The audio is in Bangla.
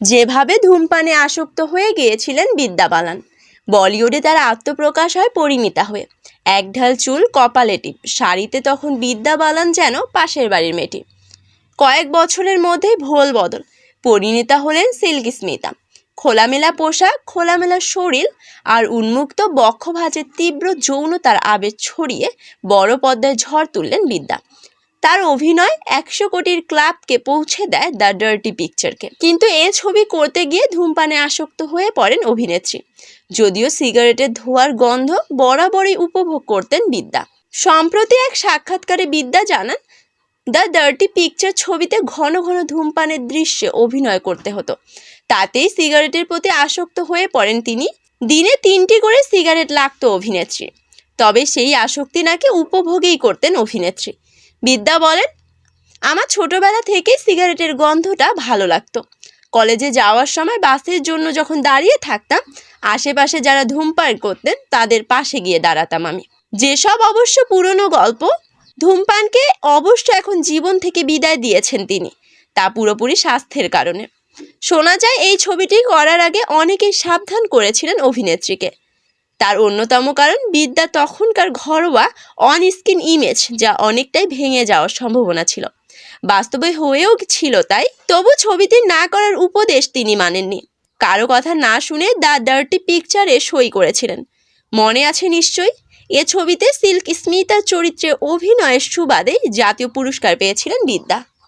যেভাবে ধূমপানে আসক্ত হয়ে গিয়েছিলেন বিদ্যা বালান বলিউডে তার আত্মপ্রকাশ হয় পরিণীতা হয়ে। একঢাল চুল কপালে টিপ, শাড়িতে তখন বিদ্যা বালান যেন পাশের বাড়ির মেয়েটি। কয়েক বছরের মধ্যেই ভোল বদল, পরিণীতা হলেন সিল্কি স্মিতা। খোলামেলা পোশাক, খোলামেলা শরীর আর উন্মুক্ত বক্ষভাজের তীব্র যৌনতার আবেগ ছড়িয়ে বড় পর্দায় ঝড় তুললেন বিদ্যা। তার অভিনয় একশো কোটির ক্লাবকে পৌঁছে দেয় দ্য ডার্টি পিকচারকে। কিন্তু এ ছবি করতে গিয়ে ধূমপানে আসক্ত হয়ে পড়েন অভিনেত্রী। যদিও সিগারেটের ধোঁয়ার গন্ধ বরাবরই উপভোগ করতেন বিদ্যা। সম্প্রতি এক সাক্ষাৎকারে বিদ্যা জানান, দ্য ডার্টি পিকচার ছবিতে ঘন ঘন ধূমপানের দৃশ্যে অভিনয় করতে হতো। তাতেই সিগারেটের প্রতি আসক্ত হয়ে পড়েন তিনি। দিনে তিনটি করে সিগারেট লাগতো অভিনেত্রী তবে সেই আসক্তি নাকি উপভোগেই করতেন অভিনেত্রী। বিদ্যা বলেন, আমার ছোটবেলা থেকেই সিগারেটের গন্ধটা ভালো লাগতো। কলেজে যাওয়ার সময় বাসের জন্য যখন দাঁড়িয়ে থাকতাম, আশেপাশে যারা ধূমপান করতেন তাদের পাশে গিয়ে দাঁড়াতাম আমি। যেসব অবশ্য পুরনো গল্প, ধূমপানকে অবশ্য এখন জীবন থেকে বিদায় দিয়েছেন তিনি, তা পুরোপুরি স্বাস্থ্যের কারণে। শোনা যায়, এই ছবিটি করার আগে অনেকেই সাবধান করেছিলেন অভিনেত্রীকে। তার অন্যতম কারণ বিদ্যা তখনকার ঘরোয়া অন স্ক্রিন ইমেজ যা অনেকটাই ভেঙে যাওয়ার সম্ভাবনা ছিল। বাস্তবে হয়েও ছিল তাই, তবু ছবিটি না করার উপদেশ তিনি মানেননি। কারও কথা না শুনে দ্য ডার্টি পিকচারে সই করেছিলেন। মনে আছে নিশ্চয়ই, এ ছবিতে সিল্ক স্মিতার চরিত্রে অভিনয়ের সুবাদে জাতীয় পুরস্কার পেয়েছিলেন বিদ্যা।